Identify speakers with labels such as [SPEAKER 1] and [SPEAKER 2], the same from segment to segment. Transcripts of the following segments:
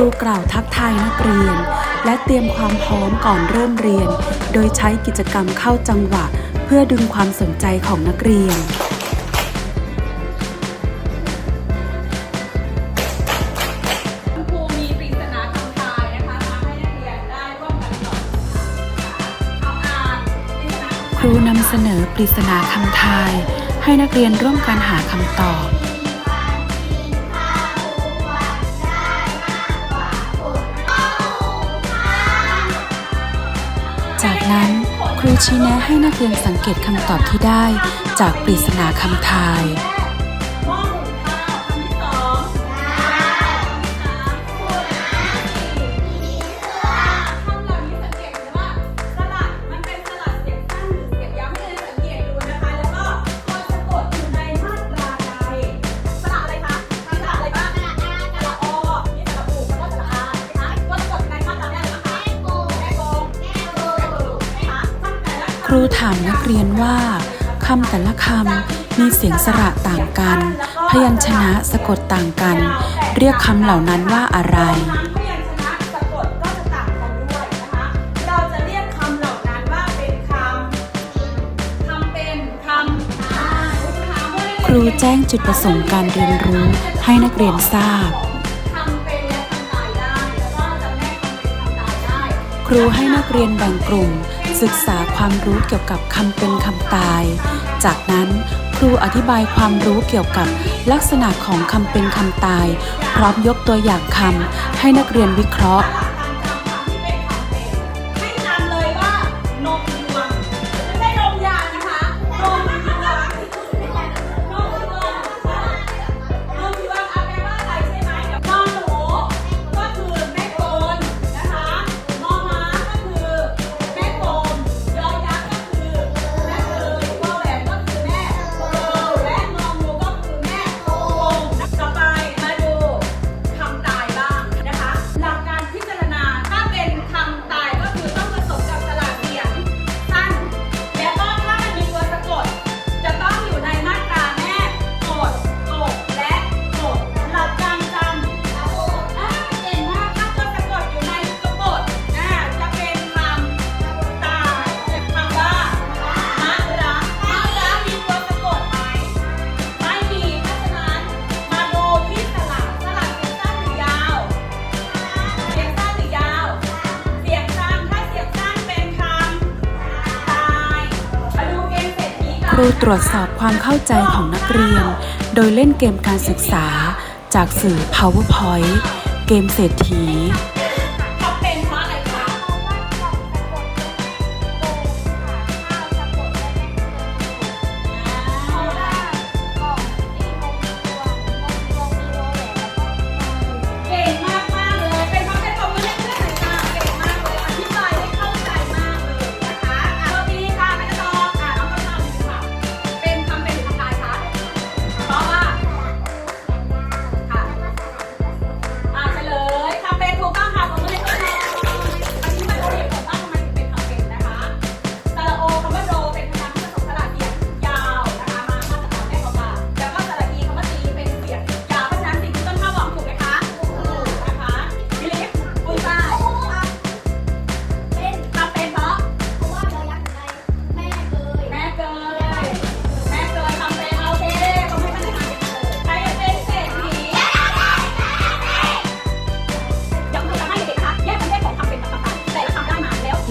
[SPEAKER 1] ครูกล่าวทักทายนัก
[SPEAKER 2] เรียน และเตรียมความพร้อมก่อนเริ่มเรียน โดยใช้กิจกรรมเข้าจังหวะ เพื่อดึงความสนใจของนักเรียน
[SPEAKER 1] ครูนำเส
[SPEAKER 2] นอปริศนาคำทาย ให้นักเรียนร่วมกันหาคำตอบ นั้น ครูชี้แนะให้นักเรียนสังเกตคำตอบที่ได้จากปริศนาคำทาย
[SPEAKER 1] ครู
[SPEAKER 2] ถามนักเรียนว่าคำแต่ละคำมีเสียงสระต่างกัน พยัญชนะสะกดต่างกัน เรียกคำเหล่านั้นว่าอะไร
[SPEAKER 1] ครู
[SPEAKER 2] แจ้งจุดประสงค์การเรียนรู้ให้นักเรียนทราบ
[SPEAKER 1] ค
[SPEAKER 2] รูให้นักเรียนแบ่งกลุ่ม ศึกษาความรู้เกี่ยวกับคำเป็นคำตาย จากนั้นครูอธิบายความรู้เกี่ยวกับลักษณะของคำเป็นคำตาย พร้อมยกตัวอย่างคำให้นักเรียนวิเคราะห์
[SPEAKER 1] รูตรวจสอ
[SPEAKER 2] บความเข้าใจของนักเรียน โดยเล่นเกมการศึกษาจากสื่อ PowerPoint เกมเศรษฐี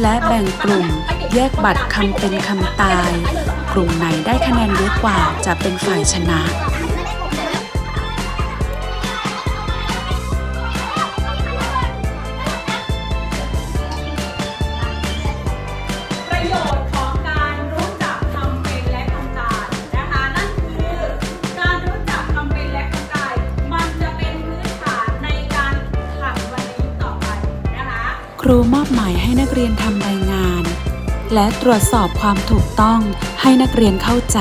[SPEAKER 1] และแบ่
[SPEAKER 2] งกลุ่มแยกบัตรคำเป็นคำตาย กลุ่มไหนได้คะแนนเยอะกว่าจะเป็นฝ่ายชนะ ครูมอบหมายให้นักเรียนทำรายงาน และตรวจสอบความถูกต้องให้นักเรียนเข้าใจ